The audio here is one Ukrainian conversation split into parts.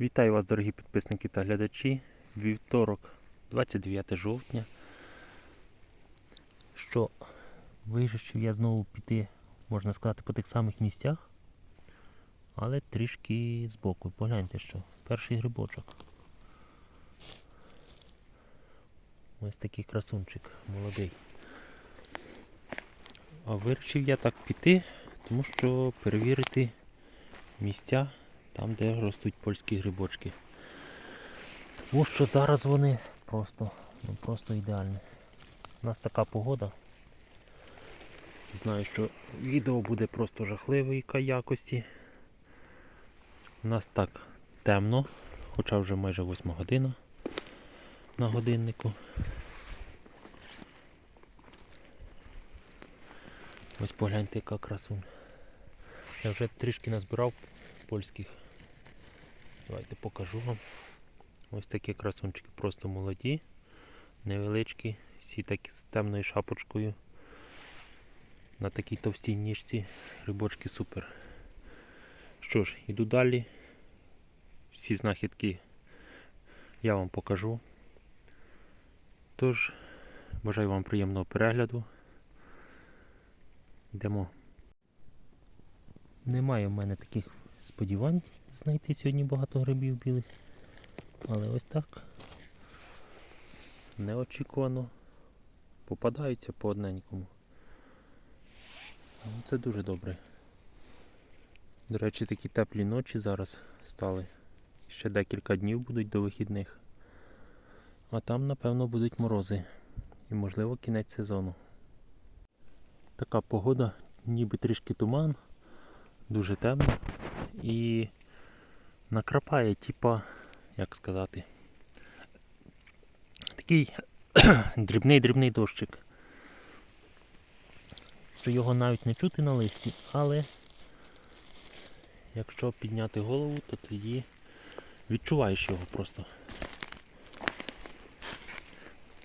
Вітаю вас, дорогі підписники та глядачі. Вівторок, 29 жовтня. Що вирішив я знову піти, можна сказати, по тих самих місцях, але трішки збоку. Погляньте, що перший грибочок. Ось такий красунчик, молодий. А вирішив я так піти, тому що перевірити місця там, де ростуть польські грибочки. Тому що зараз вони просто, ну просто ідеальні. У нас така погода. Знаю, що відео буде просто жахливої якості. У нас так темно, хоча вже майже 8 година на годиннику. Ось погляньте, яка красунь. Я вже трішки назбирав польських. Давайте покажу вам. Ось такі красунчики, просто молоді, невеличкі, всі такі з темною шапочкою. На такій товстій ніжці грибочки супер. Що ж, іду далі. Всі знахідки я вам покажу. Тож, бажаю вам приємного перегляду. Йдемо. Немає в мене таких сподівань знайти сьогодні багато грибів білих. Але ось так. Неочікувано. Попадаються по одненькому. Ну, Це дуже добре. До речі, такі теплі ночі зараз стали. Ще декілька днів будуть до вихідних. А там, напевно, будуть морози. І можливо кінець сезону. Така погода, ніби трішки туман, дуже темно і накрапає, типа, як сказати, такий дрібний-дрібний дощик. Що його навіть не чути на листі, але якщо підняти голову, то тоді відчуваєш його просто.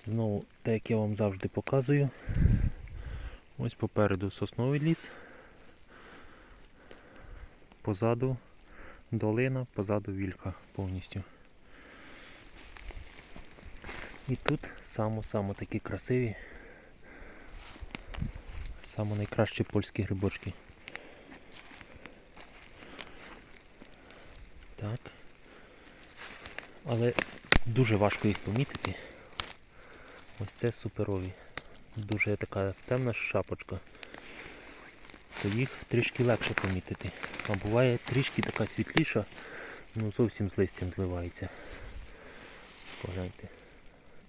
Знову те, як я вам завжди показую. Ось попереду сосновий ліс. Позаду долина, позаду вільха повністю. І тут само-само такі красиві, само найкращі польські грибочки. Так. Але дуже важко їх помітити. Ось це суперові. Дуже така темна шапочка. То їх трішки легше помітити. А буває трішки така світліша, ну зовсім з листям зливається. Погляньте.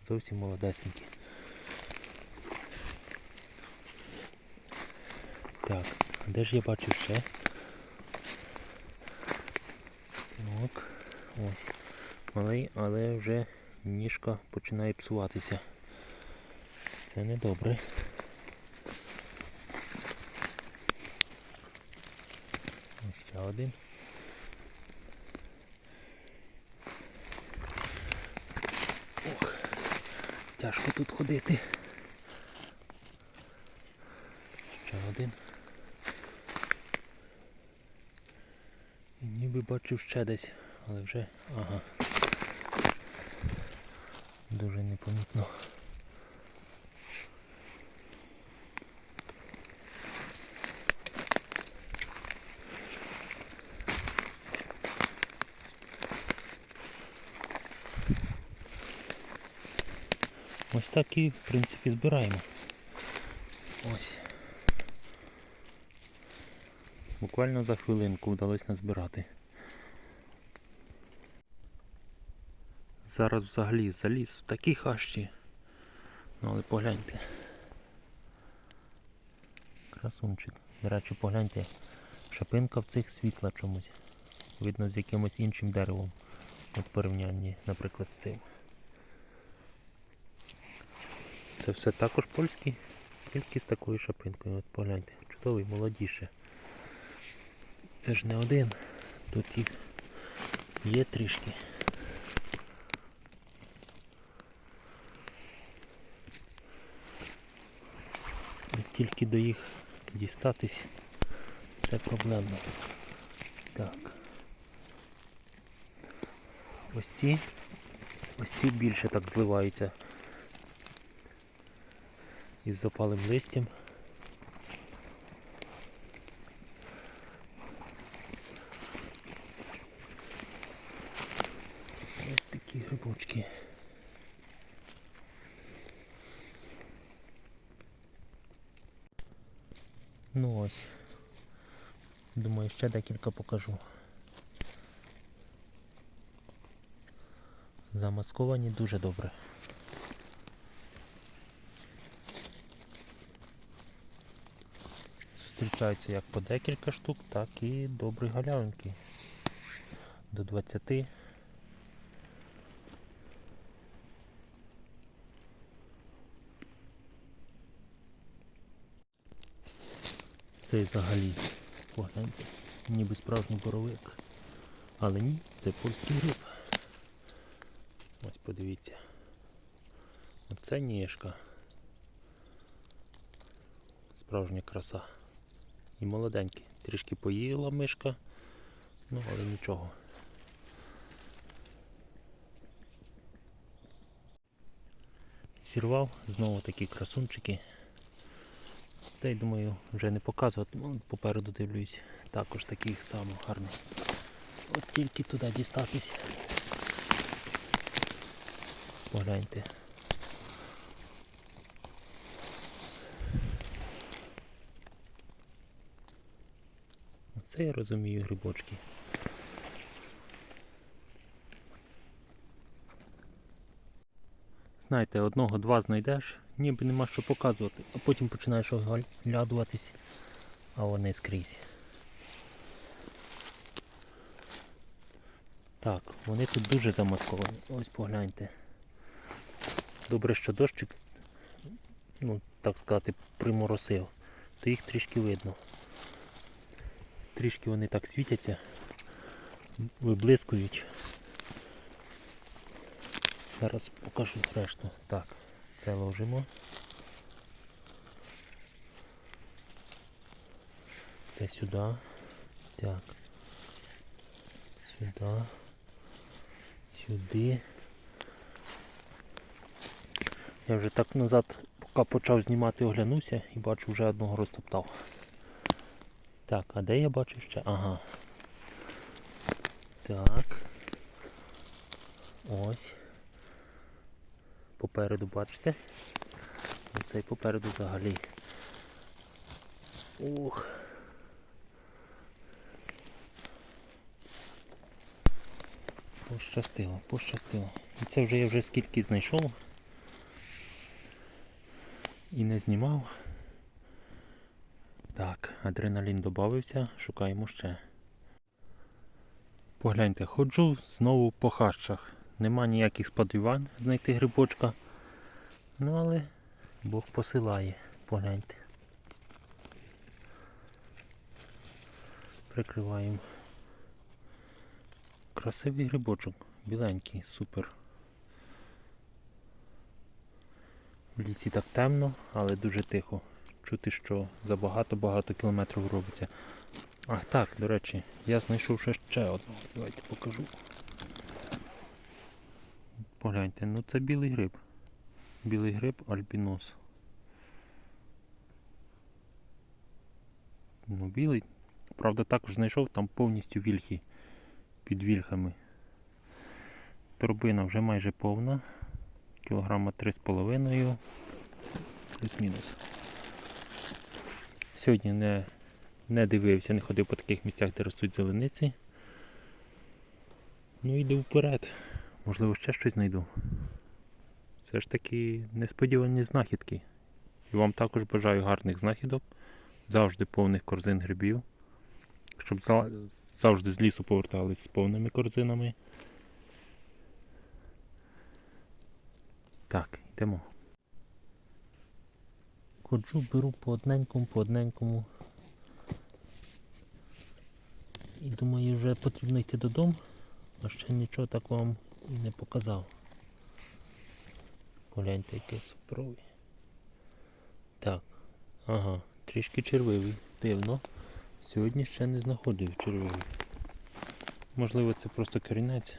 Зовсім молодесенькі. Так, а де ж я бачив ще? Так, ось. Малий, але вже ніжка починає псуватися. Це не добре. Ось один. Ох, тяжко тут ходити. Ще один. І ніби бачив ще десь, але вже... Ага. Дуже непомітно. Так і, в принципі, збираємо. Ось. Буквально за хвилинку вдалося назбирати. Зараз взагалі заліз в такі хащі. Ну але погляньте. Красунчик. До речі, погляньте, шапинка в цих світла чомусь. Видно з якимось іншим деревом. От порівнянні, наприклад, з цим. Це все також польські, тільки з такою шапинкою. От погляньте, чудовий, молодіше. Це ж не один, тут їх є трішки. Тільки до їх дістатись це проблемно. Так. Ось ці, ось ці більше так зливаються із запалим листям. Ось такі грибочки. Ну ось. Думаю, ще декілька покажу. Замасковані дуже добре. Зустрічаються як по декілька штук, так і добрі галявинки. До 20. Цей взагалі, погляньте, ніби справжній боровик. Але ні, це польський гриб. Ось подивіться. Оце ніжка. Справжня краса. І молоденький. Трішки поїла мишка, ну але нічого. Сірвав, знову такі красунчики. Та й думаю, вже не показувати, ну, попереду дивлюсь. Також таких само гарних. От тільки туди дістатись. Погляньте. Оце я розумію грибочки. Знаєте, одного-два знайдеш, ніби нема що показувати, а потім починаєш оглядуватись, а вони скрізь. Так, вони тут дуже замасковані. Ось погляньте. Добре, що дощик, ну так сказати, приморосив, то їх трішки видно. Трішки вони так світяться, виблискують. Зараз покажу решту. Так, це ложимо. Це сюди. Так. Сюди. Сюди. Я вже так назад, поки почав знімати, оглянувся і бачу вже одного розтоптав. Так, а де я бачу ще? Ага. Так. Ось. Попереду бачите? Оцей попереду взагалі. Ух. Пощастило, пощастило. І це вже я вже скільки знайшов і не знімав. Так, адреналін додався, шукаємо ще. Погляньте, ходжу знову по хащах. Нема ніяких сподівань знайти грибочка. Ну але Бог посилає, погляньте. Прикриваємо. Красивий грибочок, біленький, супер. В лісі так темно, але дуже тихо. Чути, що за багато-багато кілометрів робиться. Ах так, до речі, я знайшов ще ще одного. Давайте покажу. Погляньте, ну це білий гриб. Білий гриб альбінос. Ну, білий. Правда, також знайшов там повністю вільхи під вільхами. Торбина вже майже повна. Кілограма 3,5 плюс-мінус. Сьогодні не, не дивився, не ходив по таких місцях, де ростуть зелениці. Ну йду вперед. Можливо, ще щось знайду. Все ж таки несподівані знахідки. І вам також бажаю гарних знахідок, завжди повних корзин грибів, щоб завжди з лісу повертались з повними корзинами. Так, йдемо. Ходжу, беру по одненькому, по одненькому. І думаю, вже потрібно йти додому, а ще нічого так вам і не показав. Погляньте, яке супрові. Так, ага, трішки червивий. Дивно. Сьогодні ще не знаходив червивий. Можливо, це просто корінець.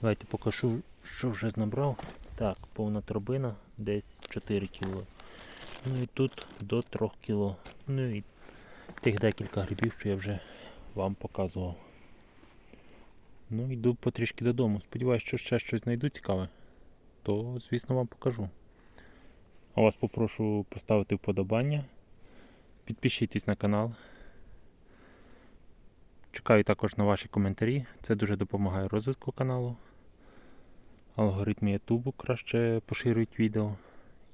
Давайте покажу, що вже набрав. Так, повна торбина, десь 4 кг. Ну і тут до 3 кг. Ну і тих декілька грибів, що я вже вам показував. Ну, йду потрішки додому. Сподіваюсь, що ще щось знайду цікаве, то, звісно, вам покажу. А вас попрошу поставити вподобання. Підпишіться на канал. Чекаю також на ваші коментарі. Це дуже допомагає розвитку каналу. Алгоритми Ютубу краще поширюють відео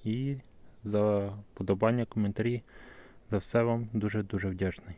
і за подобання, коментарі. За все вам дуже-дуже вдячний.